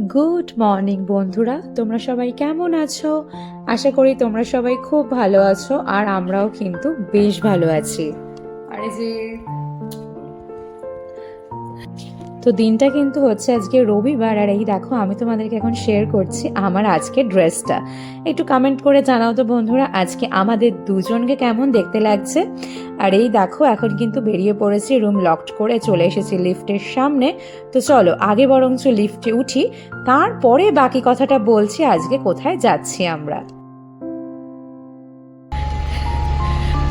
Good morning বন্ধুরা। তোমরা সবাই কেমন আছো? আশা করি তোমরা সবাই খুব ভালো আছো, আর আমরাও কিন্তু বেশ ভালো আছি। আর যে তো দিনটা কিন্তু হচ্ছে আজকে রবিবার, আর এই দেখো আমি তোমাদেরকে এখন শেয়ার করছি আমার আজকে ড্রেসটা একটু কমেন্ট করে জানাও তো বন্ধুরা, আজকে আমাদের দুজনকে কেমন দেখতে লাগছে? আর এই দেখো এখন কিন্তু বেরিয়ে পড়েছি রুম লকড করে চলে এসেছি লিফটের সামনে। তো চলো, আগে বরঞ্চ লিফটে উঠি, তারপরে বাকি কথাটা বলছি, আজকে কোথায় যাচ্ছি আমরা?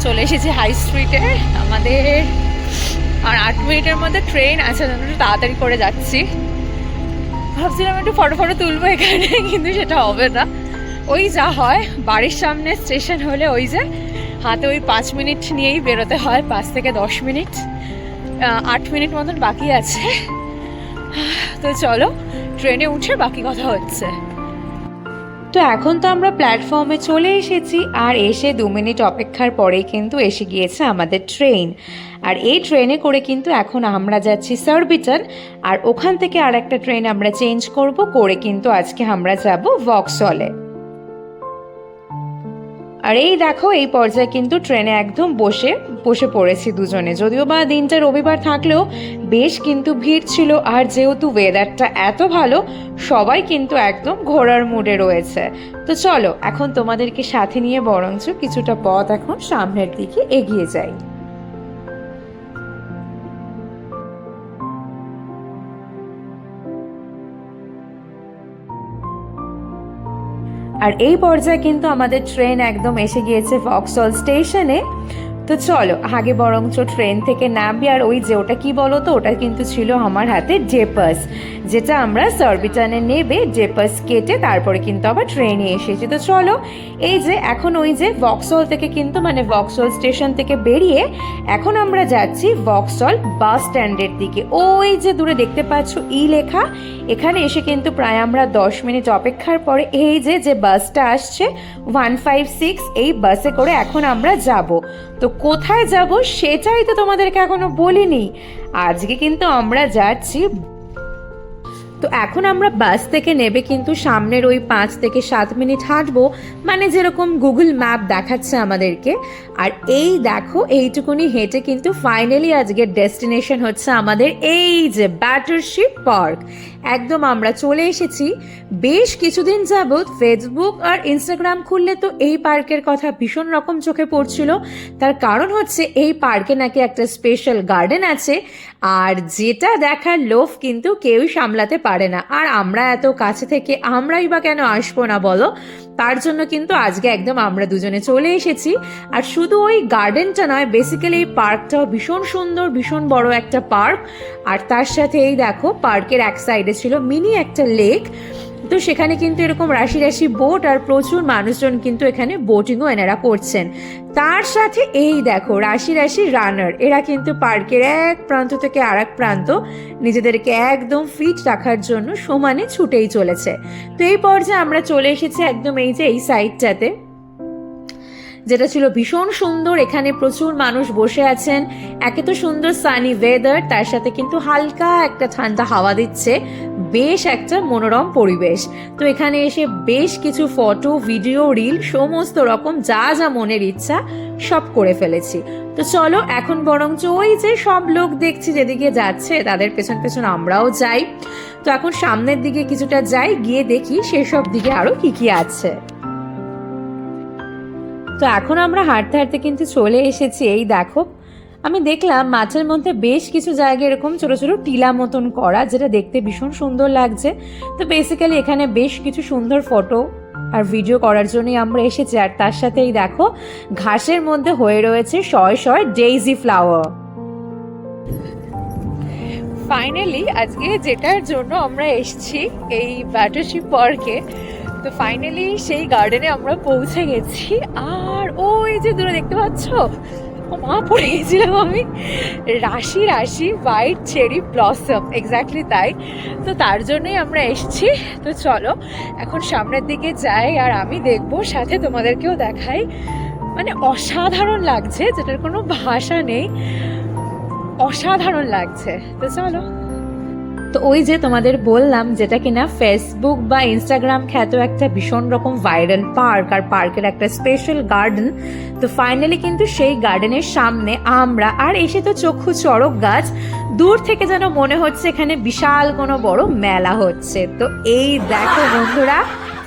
চলে এসেছি হাই স্ট্রিটে আমাদের আর আট মিনিটের মধ্যে ট্রেন আছে একটু তাড়াতাড়ি করে যাচ্ছি। ভাবছিলাম একটু ফটো ফটো তুলবো এখানে, কিন্তু সেটা হবে না। ওই যা হয়, বাড়ির সামনে স্টেশন হলে ওই যে, হাতে ওই পাঁচ মিনিট নিয়েই বেরোতে হয়, পাঁচ থেকে দশ মিনিট। আট মিনিট মতন বাকি আছে। তো চলো ট্রেনে উঠে বাকি কথা হচ্ছে। তো এখন তো আমরা প্ল্যাটফর্মে চলে এসেছি, আর এসে দু মিনিট অপেক্ষার পরেই কিন্তু এসে গিয়েছে আমাদের ট্রেন আর এই ট্রেনে করে কিন্তু এখন আমরা যাচ্ছি সার্বিটন আর ওখান থেকে আর একটা ট্রেন আমরা চেঞ্জ করব, করে কিন্তু আজকে আমরা যাব ভক্সলে আর এই দেখো, এই পর্যায়ে কিন্তু ট্রেনে একদম বসে বসে পড়েছি দুজনে। যদিও বা দিনটা রবিবার থাকলেও বেশ কিন্তু ভিড় ছিল। আর যেহেতু ওয়েদারটা এত ভালো, সবাই কিন্তু একদম ঘোরার মুডে রয়েছে। তো চলো, এখন তোমাদেরকে সাথে নিয়ে বরঞ্চ কিছুটা পথ এখন সামনের দিকে এগিয়ে যাই। আর এই পর্যায়ে কিন্তু আমাদের ট্রেন একদম এসে গিয়েছে ভক্সল স্টেশনে তো চলো, আগে বরঞ্চ ট্রেন থেকে নামবি, আর ওই যে ওটা কি বলো তো, ওটা কিন্তু ছিল আমার হাতে জেপাস যেটা আমরা সার্বিটানে নেবে জেপাস কেটে তারপরে কিন্তু আবার ট্রেনে এসেছি। তো চলো, এই যে এখন ওই যে ভক্সল থেকে কিন্তু মানে ভক্সল স্টেশন থেকে বেরিয়ে এখন আমরা যাচ্ছি ভক্সল বাস স্ট্যান্ডের দিকে। ওই যে দূরে দেখতে পাচ্ছ ই লেখা, এখানে এসে কিন্তু প্রায় আমরা দশ মিনিট অপেক্ষার পরে এই যে যে বাসটা আসছে ওয়ান ফাইভ সিক্স এই বাসে করে এখন আমরা যাব। তো কোথায় যাব সেটাই তো তোমাদেরকে এখনও বলিনি। আজকে কিন্তু আমরা যাচ্ছি। তো এখন আমরা বাস থেকে নেবে কিন্তু সামনের ওই পাঁচ থেকে সাত মিনিট হাঁটবো। মানে যেরকম গুগল ম্যাপ দেখাচ্ছে আমাদেরকে। আর এই দেখো, এইটুকুনি হেঁটে কিন্তু ফাইনালি আজকের ডেস্টিনেশন হচ্ছে আমাদের এই যে ব্যাটারশিপ পার্ক একদম আমরা চলে এসেছি। বেশ কিছুদিন যাবৎ ফেসবুক আর ইনস্টাগ্রাম খুললে তো এই পার্কের কথা ভীষণ রকম চোখে পড়ছিল। তার কারণ হচ্ছে এই পার্কে নাকি একটা স্পেশাল গার্ডেন আছে। আর যেটা দেখার লোভ কিন্তু কেউই সামলাতে পারে না। আর আমরা এত কাছে থেকে আমরাই বা কেন আসব না বলো? তার জন্য কিন্তু আজকে একদম আমরা দুজনে চলে এসেছি। আর শুধু ওই গার্ডেনটা নয় বেসিক্যালি এই পার্কটাও ভীষণ সুন্দর, ভীষণ বড় একটা পার্ক। আর তার সাথে এই দেখো, পার্কের এক সাইডে ছিল মিনি একটা লেক তো সেখানে কিন্তু এরকম রাশি রাশি বোট আর প্রচুর মানুষজন কিন্তু এখানে বোটিংও এনারা করছেন। তার সাথে এই দেখো, রাশি রাশি রানার এরা কিন্তু পার্কের এক প্রান্ত থেকে আর প্রান্ত নিজেদেরকে একদম ফিট রাখার জন্য সমানে ছুটেই চলেছে। তো এই পর্যায়ে আমরা চলে এসেছি একদম এই যে এই সাইডটাতে যেটা ছিল ভীষণ সুন্দর। এখানে প্রচুর মানুষ বসে আছেন। একে তো সুন্দর সানি ওয়েদার তার সাথে কিন্তু হালকা একটা ঠান্ডা হাওয়া দিচ্ছে। বেশ একটা মনোরম পরিবেশ। তো এখানে এসে বেশ কিছু ফটো ভিডিও রিল সমস্ত রকম যা যা মনের ইচ্ছা সব করে ফেলেছি। তো চলো, এখন বরঞ্চ ওই যে সব লোক দেখছি যেদিকে যাচ্ছে, তাদের পেছন পেছন আমরাও যাই। তো এখন সামনের দিকে কিছুটা যাই, গিয়ে দেখি সেসব দিকে আরও কি কি আছে। তো এখন আমরা হাঁটতে হাঁটতে কিন্তু চলে এসেছি। এই দেখো, আমি দেখলাম মাঠের মধ্যে বেশ কিছু জায়গায় এরকম ছোটো ছোটো টিলা মতন করা, যেটা দেখতে ভীষণ সুন্দর লাগছে। তো বেসিক্যালি এখানে বেশ কিছু সুন্দর ফটো আর ভিডিও করার জন্যই আমরা এসেছি। আর তার সাথেই দেখো, ঘাসের মধ্যে হয়ে রয়েছে শয় শয় ডেইজি ফ্লাওয়ার ফাইনালি আজকে যেটার জন্য আমরা এসেছি এই ব্যাটারশিপ পার্কে তো ফাইনালি সেই গার্ডেনে আমরা পৌঁছে গেছি। আর ওই যে দূরে দেখতে পাচ্ছ? মা পড়ে গেছিলাম আমি। রাশি রাশি হোয়াইট চেরি ব্লসম এক্স্যাক্টলি তাই। তো তার জন্যই আমরা এসছি। তো চলো, এখন সামনের দিকে যাই আর আমি দেখব, সাথে তোমাদেরকেও দেখাই। মানে অসাধারণ লাগছে, যেটার কোনো ভাষা নেই। অসাধারণ লাগছে। তো চলো। তো ওই যে তোমাদের বললাম, যেটা কিনা ফেসবুক বা ইনস্টাগ্রাম খ্যাত একটা ভীষণ রকম ভাইরাল পার্ক আর পার্কের একটা স্পেশাল গার্ডেন তো ফাইনালি কিন্তু সেই গার্ডেনের সামনে আমরা আর এসে তো চক্ষু চড়ক গাছ, দূর থেকে যেন মনে হচ্ছে এখানে বিশাল কোনো বড় মেলা হচ্ছে। তো এই দেখো বন্ধুরা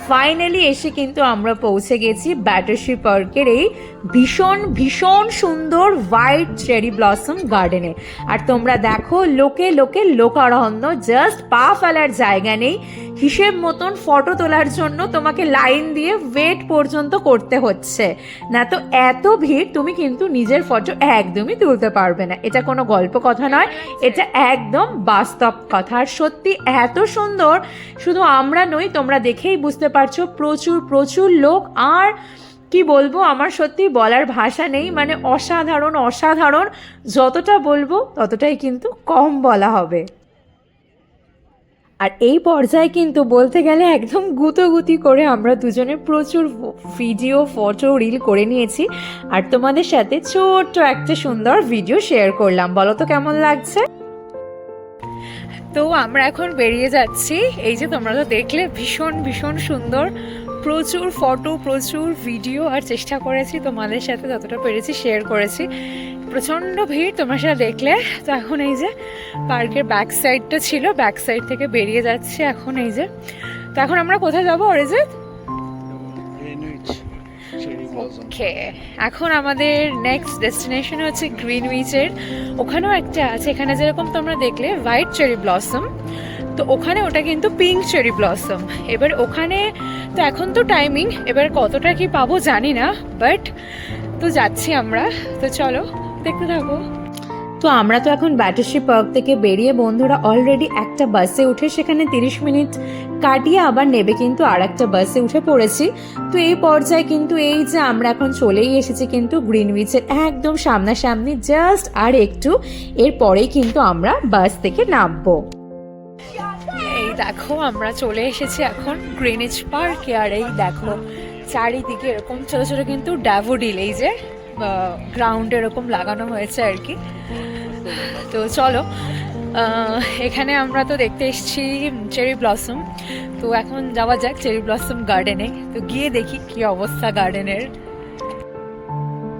ফাইনালি এসে কিন্তু আমরা পৌঁছে গেছি ব্যাটারশি পার্কের এই ভীষণ ভীষণ সুন্দর হোয়াইট চেরি ব্লসম গার্ডেনে আর তোমরা দেখো, লোকে লোকে লোকারণ্য জাস্ট পা ফেলার জায়গা নেই। হিসেব মতন ফটো তোলার জন্য তোমাকে লাইন দিয়ে ওয়েট পর্যন্ত করতে হচ্ছে। না তো এত ভিড়, তুমি কিন্তু নিজের ফটো একদমই তুলতে পারবে না। এটা কোনো গল্প কথা নয়, এটা একদম বাস্তব কথা। আর সত্যি এত সুন্দর, শুধু আমরা নই, তোমরা দেখেই বুঝতে পারছ, প্রচুর প্রচুর লোক। আর কি বলব? আমার সত্যি বলার ভাষা নেই মানে অসাধারণ অসাধারণ। যতটা বলব, ততটাই কিন্তু কম বলা হবে। আর এই পর্যায়ে কিন্তু বলতে গেলে একদম গুতোগুতি করে আমরা দুজনে প্রচুর ভিডিও ফটো রিল করে নিয়েছি। আর তোমাদের সাথে ছোট্ট একটা সুন্দর ভিডিও শেয়ার করলাম। বলো তো কেমন লাগছে? তো আমরা এখন বেরিয়ে যাচ্ছি। এই যে তোমরা তো দেখলে, ভীষণ ভীষণ সুন্দর প্রচুর ফটো প্রচুর ভিডিও আর চেষ্টা করেছি তোমাদের সাথে যতটা পেরেছি শেয়ার করেছি। প্রচণ্ড ভিড় তোমার সাথে দেখলে। তো এখন এই যে পার্কের ব্যাক সাইডটা ছিল ব্যাক সাইড থেকে বেরিয়ে যাচ্ছে এখন এই যে। তো এখন আমরা কোথায় যাব অরিজিৎ? ওকে এখন আমাদের নেক্সট ডেস্টিনেশন হচ্ছে গ্রিন উইচের ওখানেও একটা আছে এখানে যেরকম তোমরা দেখলে হোয়াইট চেরি ব্লসম তো ওখানে ওটা কিন্তু পিঙ্ক চেরি ব্লসম এবার ওখানে তো এখন তো টাইমিং এবার কতটা কি পাবো জানি না বাট তো যাচ্ছি আমরা। তো চলো, দেখতে থাকো। তো আমরা তো এখন ব্যাটারশি পার্ক থেকে বেরিয়ে বন্ধুরা অলরেডি একটা বাসে উঠে সেখানে তিরিশ মিনিট কাটিয়ে আবার নেবে কিন্তু আর একটা বাসে উঠে পড়েছি। তো এই পর্যায়ে কিন্তু এই যে আমরা এখন চলেই এসেছি কিন্তু গ্রিন গ্রিনউইচের একদম সামনাসামনি জাস্ট আর একটু এরপরেই কিন্তু আমরা বাস থেকে নামবো। দেখো, আমরা চলে এসেছি এখন গ্রিনিচ পার্কে আর এই দেখো, চারিদিকে এরকম ছোট ছোট কিন্তু ড্যাভোডিল এই যে গ্রাউন্ড এরকম লাগানো হয়েছে আর কি। তো চলো এখানে আমরা তো দেখতে এসেছি চেরি ব্লসম তো এখন যাওয়া যাক চেরি ব্লসম গার্ডেনে তো গিয়ে দেখি কি অবস্থা গার্ডেনের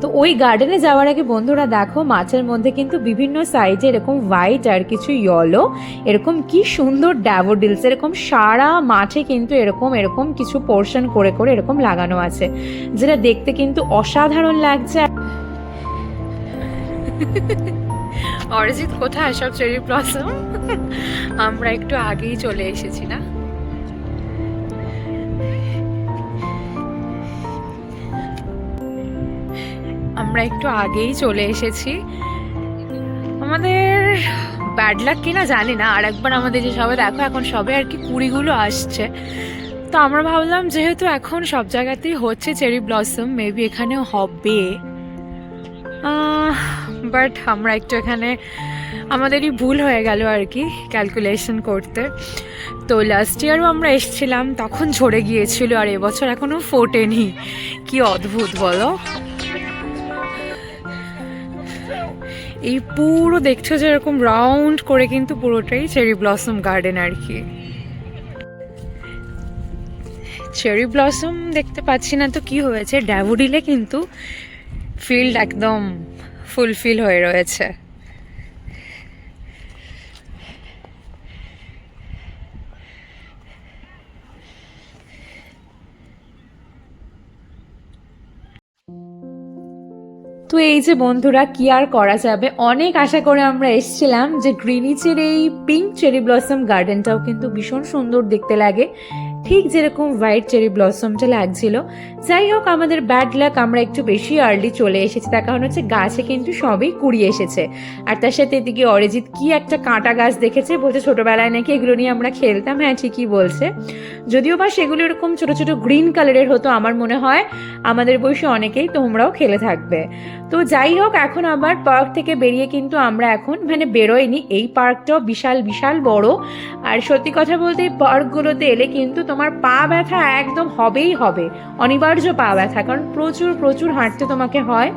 তো ওই গার্ডেনে যাওয়ার আগে বন্ধুরা দেখো, মাছের মধ্যে কিন্তু বিভিন্ন সাইজে এরকম হোয়াইট আর কিছু ইয়েলো এরকম কি সুন্দর ড্যাভোডিলস এরকম সারা মাঠে কিন্তু এরকম এরকম কিছু পোর্শন করে করে এরকম লাগানো আছে, যেটা দেখতে কিন্তু অসাধারণ লাগছে। অরিজিৎ, কোথায় সব চেরি ব্লসম আমরা একটু আগেই চলে এসেছি না? আমরা একটু আগেই চলে এসেছি। আমাদের ব্যাড লাক কিনা জানি না আর একবার আমাদের যে সবাই দেখো, এখন সবে আর কি কুড়িগুলো আসছে। তো আমরা ভাবলাম যেহেতু এখন সব জায়গাতেই হচ্ছে চেরি ব্লসম মেবি এখানেও হবে। বাট আমরা একটু এখানে, আমাদেরই ভুল হয়ে গেল আর কি ক্যালকুলেশন করতে। তো লাস্ট ইয়ারও আমরা এসছিলাম, তখন ঝরে গিয়েছিল আর এবছর এখনও ফোটেনি। কি অদ্ভুত বলো? এই পুরো দেখছ যে এরকম রাউন্ড করে কিন্তু পুরোটাই চেরি ব্লসম গার্ডেন আর কি। চেরি ব্লসম দেখতে পাচ্ছি না তো কি হয়েছে ড্যাভোডিলে কিন্তু ফিল্ড একদম ফুলফিল হয়ে রয়েছে। তো এই যে বন্ধুরা, কি আর করা যাবে? অনেক আশা করে আমরা এসছিলাম যে গ্রিনিচের এই পিঙ্ক চেরি ব্লসম গার্ডেনটাও কিন্তু ভীষণ সুন্দর দেখতে লাগে। ঠিক যেরকম হোয়াইট চেরি ব্লসমটা লাগছিল। যাই হোক, আমাদের ব্যাড লাক আমরা একটু বেশি আর্লি চলে এসেছি। তার কারণ হচ্ছে গাছে কিন্তু সবই কুড়ি এসেছে। আর তার সাথে এদিকে অরিজিৎ কি একটা কাঁটা গাছ দেখেছে, বলছে ছোটবেলায় নাকি এগুলো নিয়ে আমরা খেলতাম। হ্যাঁ ঠিকই বলছে। যদিও বা সেগুলো এরকম ছোট ছোট গ্রিন কালারের হতো, আমার মনে হয়। আমাদের বয়সে অনেকেই তোমরাও খেলে থাকবে। তো যাই হোক, এখন আবার পার্ক থেকে বেরিয়ে কিন্তু আমরা এখন মানে বেরোয়নি। এই পার্কটাও বিশাল বিশাল বড়। আর সত্যি কথা বলতে, এই পার্কগুলোতে এলে কিন্তু তোমার পা ব্যথা একদম হবেই হবে। অনিবার্য পা ব্যথা, কারণ প্রচুর প্রচুর হাঁটতে তোমাকে হয়।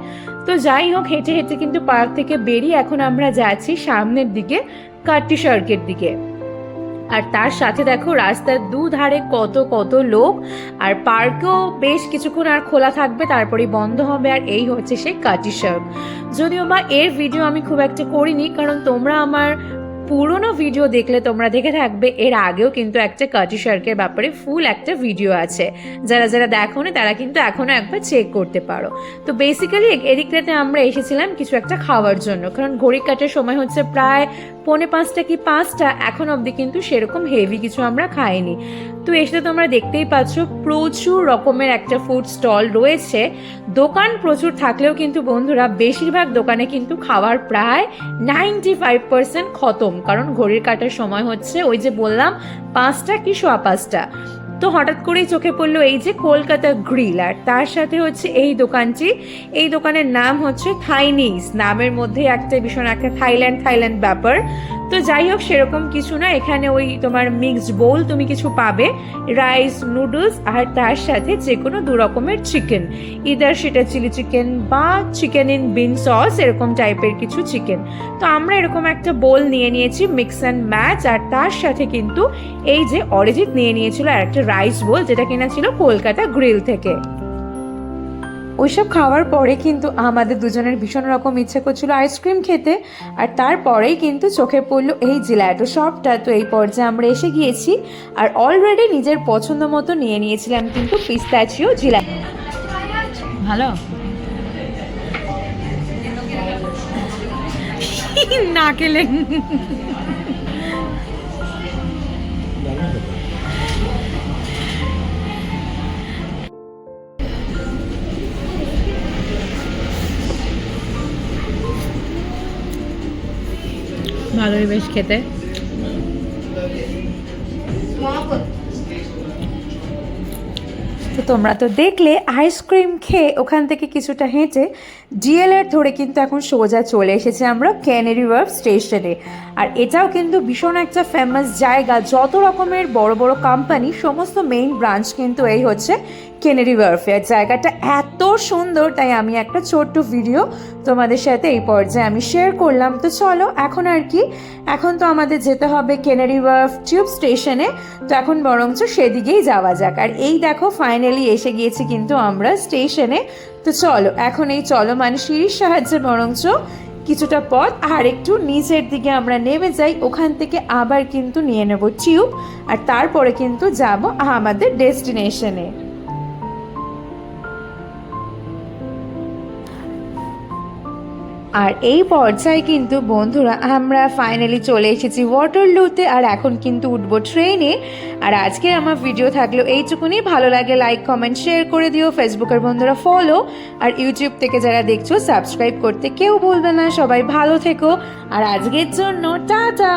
তো যাই হোক, হেঁটে হেঁটে কিন্তু পার্ক থেকে বেরিয়ে এখন আমরা যাচ্ছি সামনের দিকে কাট্টি সার্কের দিকে। আর তার সাথে দেখো রাস্তার দুধারে কত কত লোক। আর পার্কও বেশ কিছুক্ষণ আর খোলা থাকবে, তারপরেই বন্ধ হবে। আর এই হচ্ছে সেই কাটি শার্ক যদিও বা এর ভিডিও আমি খুব একটা করিনি, কারণ তোমরা আমার পুরনো ভিডিও দেখলে তোমরা দেখে থাকবে, এর আগেও কিন্তু একটা কাটি শার্কের ব্যাপারে ফুল একটা ভিডিও আছে। যারা যারা দেখোনি, তারা কিন্তু এখনও একবার চেক করতে পারো। তো বেসিক্যালি এদিকটাতে আমরা এসেছিলাম কিছু একটা খাওয়ার জন্য, কারণ ঘড়ি কাটার সময় হচ্ছে প্রায় পৌনে পাঁচটা কি পাঁচটা, এখন অবধি কিন্তু সেরকম হেভি কিছু আমরা খাইনি। তো এসে তোমরা দেখতেই পাচ্ছ, প্রচুর রকমের একটা ফুড স্টল রয়েছে। দোকান প্রচুর থাকলেও কিন্তু বন্ধুরা, বেশিরভাগ দোকানে কিন্তু খাওয়ার প্রায় নাইনটি ফাইভ পার্সেন্ট খতম। কারণ ঘড়ির কাটার সময় হচ্ছে, ওই যে বললাম, পাঁচটা কি সোয়া পাঁচটা? তো হঠাৎ করেই চোখে পড়ল এই যে কলকাতা গ্রিল, আর তার সাথে হচ্ছে এই দোকানটি। এই দোকানের নাম হচ্ছে থাইনিস, নামের মধ্যে একটা ভীষণ একটা থাইল্যান্ড থাইল্যান্ড ব্যাপার। তো যাই হোক, সেরকম কিছু না। এখানে ওই তোমার মিক্সড বোল তুমি কিছু পাবে। রাইস নুডলস আর তার সাথে যে কোনো দু রকমের চিকেন ইদার সেটা চিলি চিকেন বা চিকেন ইন বিন সস এরকম টাইপের কিছু চিকেন তো আমরা এরকম একটা বোল নিয়ে নিয়েছি মিক্স অ্যান্ড ম্যাচ আর তার সাথে কিন্তু এই যে অরিজিৎ নিয়ে নিয়েছিল আর একটা রাইস বোল যেটা কিনা ছিল কলকাতা গ্রিল থেকে। ওইসব খাওয়ার পরে কিন্তু আমাদের দুজনের ভীষণ রকম ইচ্ছে করছিল আইসক্রিম খেতে। আর তারপরেই কিন্তু চোখে পড়ল এই জিলাটো শপটা তো এই পর্যায়ে আমরা এসে গিয়েছি আর অলরেডি নিজের পছন্দ মতো নিয়ে নিয়েছিলাম কিন্তু পিস্তাচিও জিলা ভালো? না ভালোই বেশ খেতে। তো তোমরা তো দেখলে আইসক্রিম খেয়ে ওখান থেকে কিছুটা হেঁটে ডিএলএর ধরে কিন্তু এখন সোজা চলে এসেছে আমরা ক্যানেরি ওয়ার্ফ স্টেশনে আর এটাও কিন্তু ভীষণ একটা ফেমাস জায়গা। যত রকমের বড় বড় কোম্পানি সমস্ত মেইন ব্রাঞ্চ কিন্তু এই হচ্ছে কেনেরি ওয়ার্ফে আর জায়গাটা এত সুন্দর, তাই আমি একটা ছোট্ট ভিডিও তোমাদের সাথে এই পর্যায়ে আমি শেয়ার করলাম। তো চলো, এখন আর কি? এখন তো আমাদের যেতে হবে কেনারি ওয়ার্ফ টিউব স্টেশনে তো এখন বরঞ্চ সেদিকেই যাওয়া যাক। আর এই দেখো ফাইনালি এসে গিয়েছি কিন্তু আমরা স্টেশনে তো চলো, এখন এই চলো মানে সিঁড়ির সাহায্যে বরঞ্চ কিছুটা পথ। আর একটু নিচের দিকে আমরা নেমে যাই, ওখান থেকে আবার কিন্তু নিয়ে নেব টিউব আর তারপরে কিন্তু যাব আমাদের ডেস্টিনেশনে আর এই পর্যায়ে কিন্তু বন্ধুরা আমরা ফাইনালি চলে এসেছি ওয়াটারলুতে আর এখন কিন্তু উঠবো ট্রেনে আর আজকের আমার ভিডিও থাকল এইটুকুনি। ভালো লাগে লাইক কমেন্ট শেয়ার করে দিও। ফেসবুকের বন্ধুরা ফলো আর ইউটিউব থেকে যারা দেখছ সাবস্ক্রাইব করতে কেউ বলবে না। সবাই ভালো থেকো। আর আজকের জন্য, টাটা!